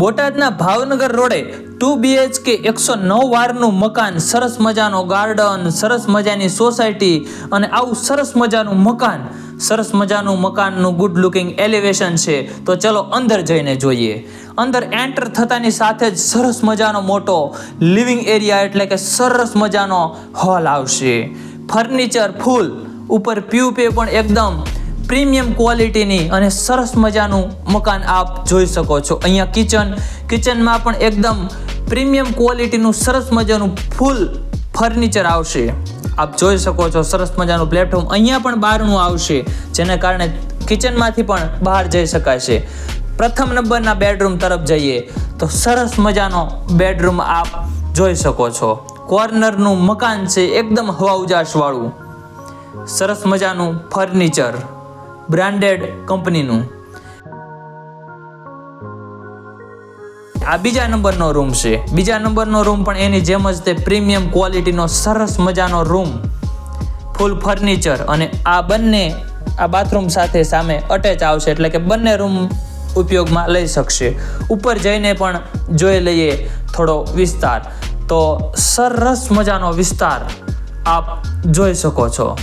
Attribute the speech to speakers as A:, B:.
A: બોટાદના ભાવનગર રોડે two BHK એકસો નવ વારનું મકાન, સરસ મજાનો ગાર્ડન, સરસ મજાની સોસાયટી અને આવું સરસ મજાનું મકાન. સરસ મજાનું મકાનનું ગુડ લુકિંગ એલિવેશન છે. તો ચલો અંદર જઈને જોઈએ. અંદર એન્ટર થતાની સાથે જ સરસ મજાનો મોટો લિવિંગ એરિયા એટલે કે સરસ મજાનો હોલ આવશે. ફર્નિચર ફૂલ ઉપર પીયુપે પણ એકદમ પ્રીમિયમ ક્વોલિટીની અને સરસ મજાનું મકાન આપ જોઈ શકો છો. અહીંયા કિચન, કિચનમાં પણ એકદમ પ્રીમિયમ ક્વોલિટીનું સરસ મજાનું ફૂલ ફર્નિચર આવશે. આપ જોઈ શકો છો સરસ મજાનું પ્લેટફોર્મ અહીંયા પણ બહારનું આવશે, જેને કારણે કિચનમાંથી પણ બહાર જઈ શકાશે પ્રથમ નંબરના બેડરૂમ તરફ જઈએ, તો સરસ મજાનો બેડરૂમ આપ જોઈ શકો છો. કોર્નરનું મકાન છે, એકદમ હવા ઉજાસવાળું સરસ મજાનું ફર્નિચર. બ્રાન્ડેડ કંપનીનું. આ બીજા નંબરનો રૂમ છે. બીજા નંબરનો રૂમ પણ એની જેમ જ તે પ્રીમિયમ ક્વોલિટીનો સરસ મજાનો રૂમ. ફૂલ ફર્નિચર અને આ બંને આ બાથરૂમ સાથે સામે અટેચ આવશે એટલે કે બંને રૂમ ઉપયોગમાં લઈ શકશે. ઉપર જઈને પણ જોઈ લઈએ થોડો વિસ્તાર. તો સરસ મજાનો વિસ્તાર આપ જોઈ શકો છો.